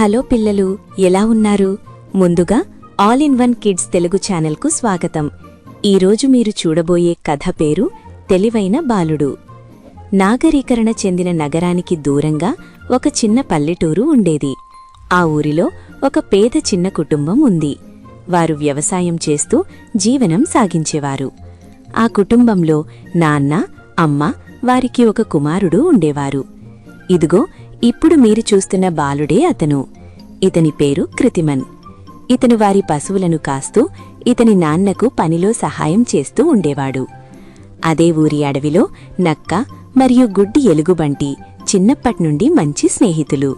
Hello పిల్లలు ఎలా ఉన్నారు? ముందుగా all in one kids Telugu ఛానల్కు స్వాగతం. ఈరోజు మీరు చూడబోయే కథ పేరు తెలివైన బాలుడు. నాగరీకరణ చెందిన నగరానికి దూరంగా ఒక చిన్న పల్లెటూరు ఉండేది. ఆ ఊరిలో ఒక పేద చిన్న కుటుంబం ఉంది. వారు వ్యవసాయం చేస్తూ జీవనం సాగించేవారు. ఆ కుటుంబంలో నాన్న అమ్మ వారికి ఒక కుమారుడు ఉండేవారు. ఇదిగో ఇప్పుడు మీరు చూస్తున్న బాలుడే అతను. ఇతని పేరు కృతిమన్. ఇతను వారి పశువులను కాస్తూ ఇతని నాన్నకు పనిలో సహాయం చేస్తూ ఉండేవాడు. అదే ఊరి అడవిలో నక్క మరియు గుడ్డి ఎలుగుబంటి చిన్నప్పట్నుండి మంచి స్నేహితులు.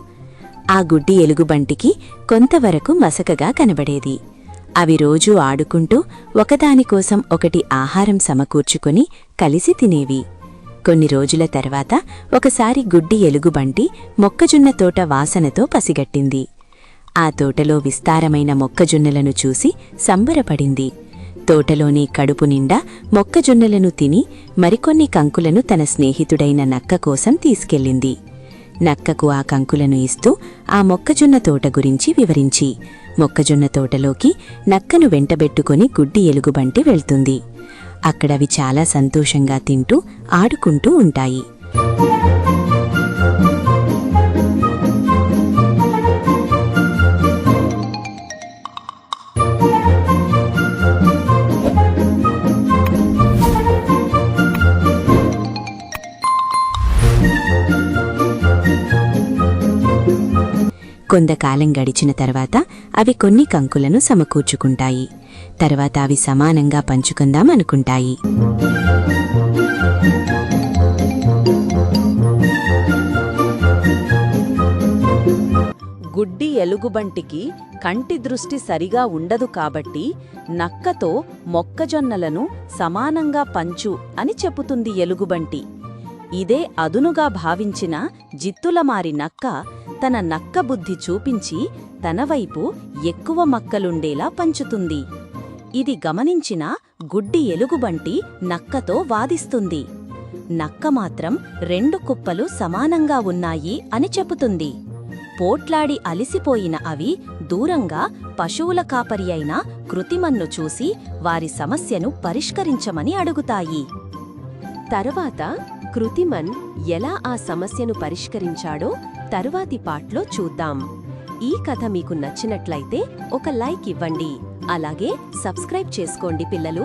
ఆ గుడ్డి ఎలుగుబంటికి కొంతవరకు మసకగా కనబడేది. అవి రోజూ ఆడుకుంటూ ఒకదానికోసం ఒకటి ఆహారం సమకూర్చుకొని కలిసి తినేవి. కొన్ని రోజుల తర్వాత ఒకసారి గుడ్డి ఎలుగుబంటి మొక్కజొన్న తోట వాసనతో పసిగట్టింది. ఆ తోటలో విస్తారమైన మొక్కజొన్నలను చూసి సంబరపడింది. తోటలోని కడుపు నిండా మొక్కజొన్నలను తిని మరికొన్ని కంకులను తన స్నేహితుడైన నక్క కోసం తీసుకెళ్ళింది. నక్కకు ఆ కంకులను ఇస్తూ ఆ మొక్కజొన్న తోట గురించి వివరించి మొక్కజొన్న తోటలోకి నక్కను వెంటబెట్టుకొని గుడ్డి ఎలుగుబంటి వెళ్తుంది. అక్కడవి చాలా సంతోషంగా తింటూ ఆడుకుంటూ ఉంటాయి. కొంతకాలం గడిచిన తర్వాత అవి కొన్ని కంకులను సమకూర్చుకుంటాయి. తర్వాత అవి సమానంగా పంచుకుందాం అనుకుంటాయి. గుడ్డి ఎలుగుబంటికి కంటి దృష్టి సరిగా ఉండదు కాబట్టి నక్కతో మొక్కజొన్నలను సమానంగా పంచు అని చెబుతుంది ఎలుగుబంటి. ఇదే అదునుగా భావించిన జిత్తులమారి నక్క తన నక్క బుద్ధి చూపించి తన వైపు ఎక్కువ మక్కలుండేలా పంచుతుంది. ఇది గమనించిన గుడ్డి ఎలుగుబంటి నక్కతో వాదిస్తుంది. నక్క మాత్రం రెండు కుప్పలు సమానంగా ఉన్నాయి అని చెబుతుంది. పోట్లాడి అలిసిపోయిన అవి దూరంగా పశువుల కాపరి అయిన కృతిమన్ను చూసి వారి సమస్యను పరిష్కరించమని అడుగుతాయి. తరువాత కృతిమన్ ఎలా ఆ సమస్యను పరిష్కరించాడో తరువాతి పాట్లో చూద్దాం. ఈ కథ మీకు నచ్చినట్లయితే ఒక లైక్ ఇవ్వండి. అలాగే సబ్స్క్రైబ్ చేసుకోండి పిల్లలు.